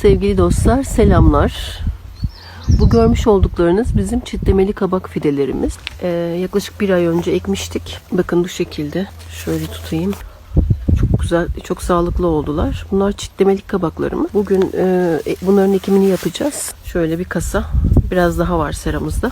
Sevgili dostlar selamlar. Bu görmüş olduklarınız bizim çitlemeli kabak fidelerimiz. Ee, yaklaşık bir ay önce ekmiştik. Bakın bu şekilde. Şöyle tutayım. Çok güzel, çok sağlıklı oldular. Bunlar çitlemelik kabaklarımız. Bugün e, bunların ekimini yapacağız. Şöyle bir kasa. Biraz daha var seramızda.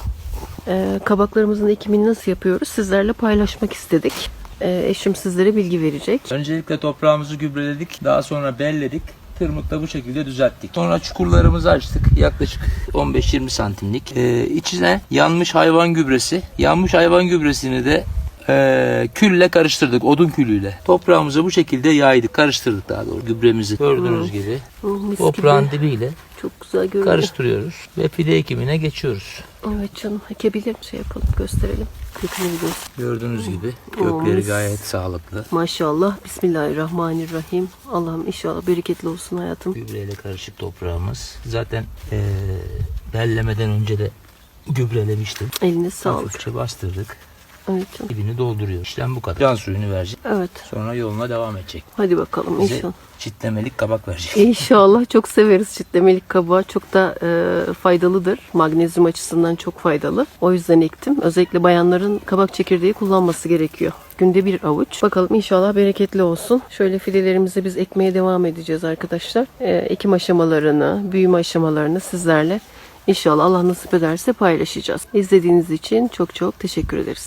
Ee, kabaklarımızın ekimini nasıl yapıyoruz sizlerle paylaşmak istedik. Ee, eşim sizlere bilgi verecek. Öncelikle toprağımızı gübreledik. Daha sonra belledik. Tırmıkla bu şekilde düzelttik. Sonra çukurlarımızı açtık. Yaklaşık 15-20 santimlik. Ee, içine yanmış hayvan gübresi. Yanmış hayvan gübresini de e, külle karıştırdık. Odun külüyle. Toprağımızı bu şekilde yaydık. Karıştırdık daha doğrusu gübremizi. Gördüğünüz gibi. Hı, mis Toprağın gibi. dibiyle Çok güzel görünüyor. karıştırıyoruz. Ve fide ekimine geçiyoruz. Evet canım ekebilir şey yapalım gösterelim. Kökünü. Gördüğünüz gibi Oo, kökleri gayet sağlıklı. Maşallah. Bismillahirrahmanirrahim. Allah'ım inşallah bereketli olsun hayatım. Gübreyle karışık toprağımız. Zaten eee bellemeden önce de gübrelemiştim. Eliniz sağlık. Hafifçe bastırdık. Evet canım. Dibini dolduruyor. İşlem bu kadar. Can suyunu verecek. Evet. Sonra yoluna devam edecek. Hadi bakalım Bize inşallah. çitlemelik kabak verecek. İnşallah çok severiz çitlemelik kabağı. Çok da e, faydalıdır. Magnezyum açısından çok faydalı. O yüzden ektim. Özellikle bayanların kabak çekirdeği kullanması gerekiyor. Günde bir avuç. Bakalım inşallah bereketli olsun. Şöyle fidelerimizi biz ekmeye devam edeceğiz arkadaşlar. E, ekim aşamalarını, büyüme aşamalarını sizlerle inşallah Allah nasip ederse paylaşacağız. İzlediğiniz için çok çok teşekkür ederiz.